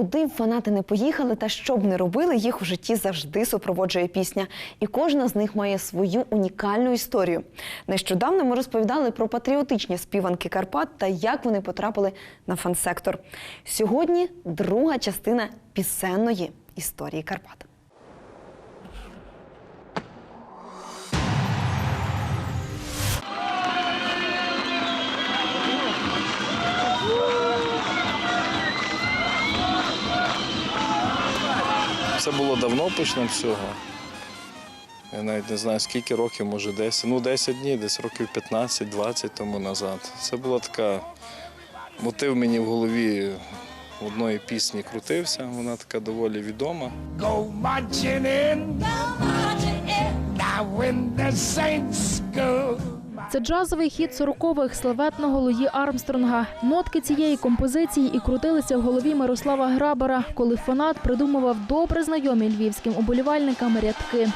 Куди б фанати не поїхали та що б не робили, їх у житті завжди супроводжує пісня. І кожна з них має свою унікальну історію. Нещодавно ми розповідали про патріотичні співанки Карпат та як вони потрапили на фан-сектор. Сьогодні друга частина пісенної історії Карпат. Це було давно почнемо з цього. Я навіть не знаю, скільки років, може 10. Ну, 10 днів, десь років 15-20 тому назад. Це була така мотив мені в голові одної пісні крутився. Вона така доволі відома. go marching in. Now when the saints go. Це джазовий хіт сорокових славетного Луї Армстронга. Нотки цієї композиції і крутилися в голові Мирослава Грабара, коли фанат придумував добре знайомі львівським уболівальникам рядки.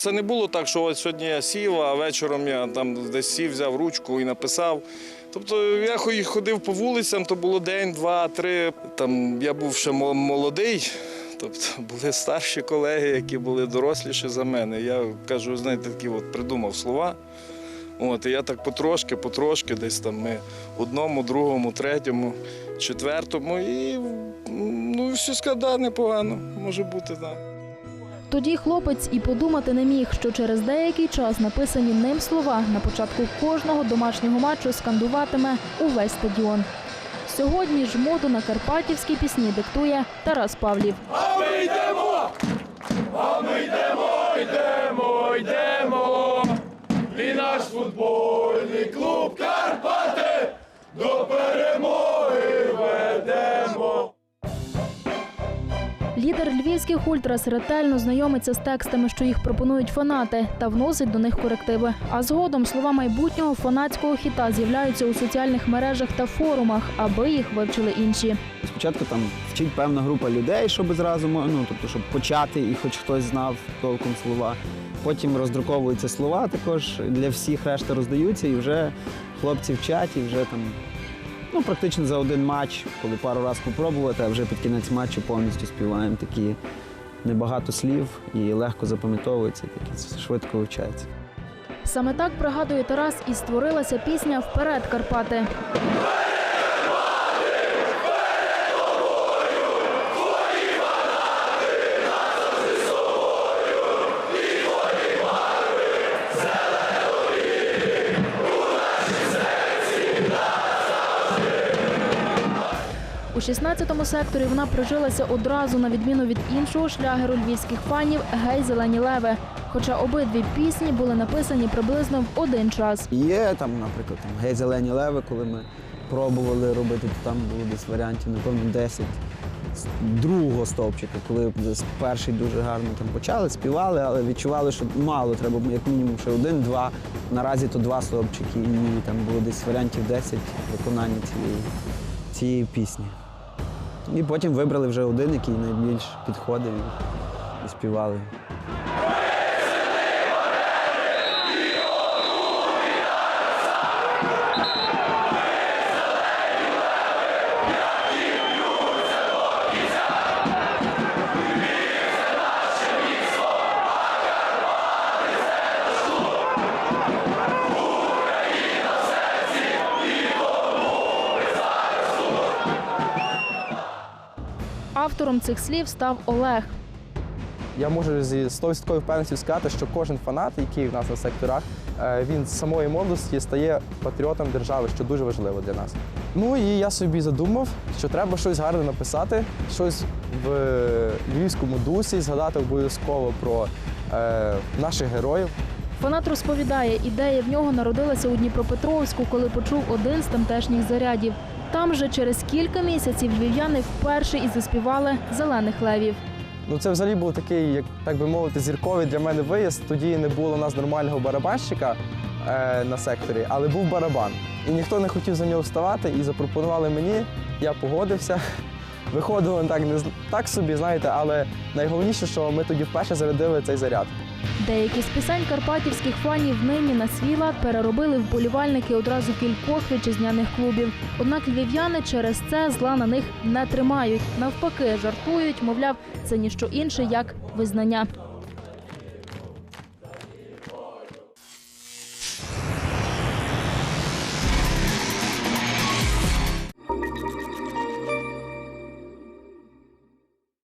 Це не було так, що от сьогодні я сів, а вечором я там десь сів, взяв ручку і написав. Тобто я ходив по вулицям, то було день, два, три. Там я був ще молодий. Тобто були старші колеги, які були доросліші за мене. Я кажу, знаєте, такі от придумав слова. От, і я так потрошки, потрошки, десь там ми одному, другому, третьому, четвертому. І ну, все сказав, да, непогано, може бути, так. Тоді хлопець і подумати не міг, що через деякий час написані ним слова на початку кожного домашнього матчу скандуватиме увесь стадіон. Сьогодні ж моду на карпатівські пісні диктує Тарас Павлів. Лідер львівських ультрас ретельно знайомиться з текстами, що їх пропонують фанати, та вносить до них корективи. А згодом слова майбутнього фанатського хіта з'являються у соціальних мережах та форумах, аби їх вивчили інші. Спочатку там вчить певна група людей, щоб зразу ну, тобто, щоб почати і хоч хтось знав толком слова. Потім роздруковуються слова також для всіх решта роздаються, і вже хлопці вчать, і вже там ну, практично за один матч, коли пару разів спробувати, а вже під кінець матчу повністю співаємо такі небагато слів і легко запам'ятовується, такі швидко вивчається. Саме так пригадує Тарас і створилася пісня Вперед Карпати. У 16-му секторі вона прижилася одразу на відміну від іншого шлягеру львівських фанів Гей зелені леви. Хоча обидві пісні були написані приблизно в один час. Є там, наприклад, там гей зелені леви, коли ми пробували робити, то там було десь варіантів, напевно, 10 з другого стовпчика, коли перший дуже гарно там почали, співали, але відчували, що мало, треба як мінімум ще один-два. Наразі то два стовпчики, і там було десь варіантів 10 виконання цієї, цієї пісні. І потім вибрали вже один, який найбільш підходив і, співали. Автором цих слів став Олег. Я можу зі 100% впевненістю сказати, що кожен фанат, який в нас на секторах, е, він з самої молодості стає патріотом держави, що дуже важливо для нас. Ну і я собі задумав, що треба щось гарне написати, щось в львівському дусі, згадати обов'язково про е, наших героїв. Фанат розповідає, ідея в нього народилася у Дніпропетровську, коли почув один з тамтешніх зарядів. Там же через кілька місяців львів'яни вперше і заспівали зелених левів. Ну, це взагалі був такий, як так би мовити, зірковий для мене виїзд. Тоді не було у нас нормального барабанщика е, на секторі, але був барабан. І ніхто не хотів за нього вставати, і запропонували мені. Я погодився. Виходило так, не так собі, знаєте, але найголовніше, що ми тоді вперше зарядили цей заряд. Деякі з пісень карпатівських фанів нині на свій лад переробили вболівальники одразу кількох вітчизняних клубів. Однак львів'яни через це зла на них не тримають. Навпаки, жартують, мовляв, це ніщо інше як визнання.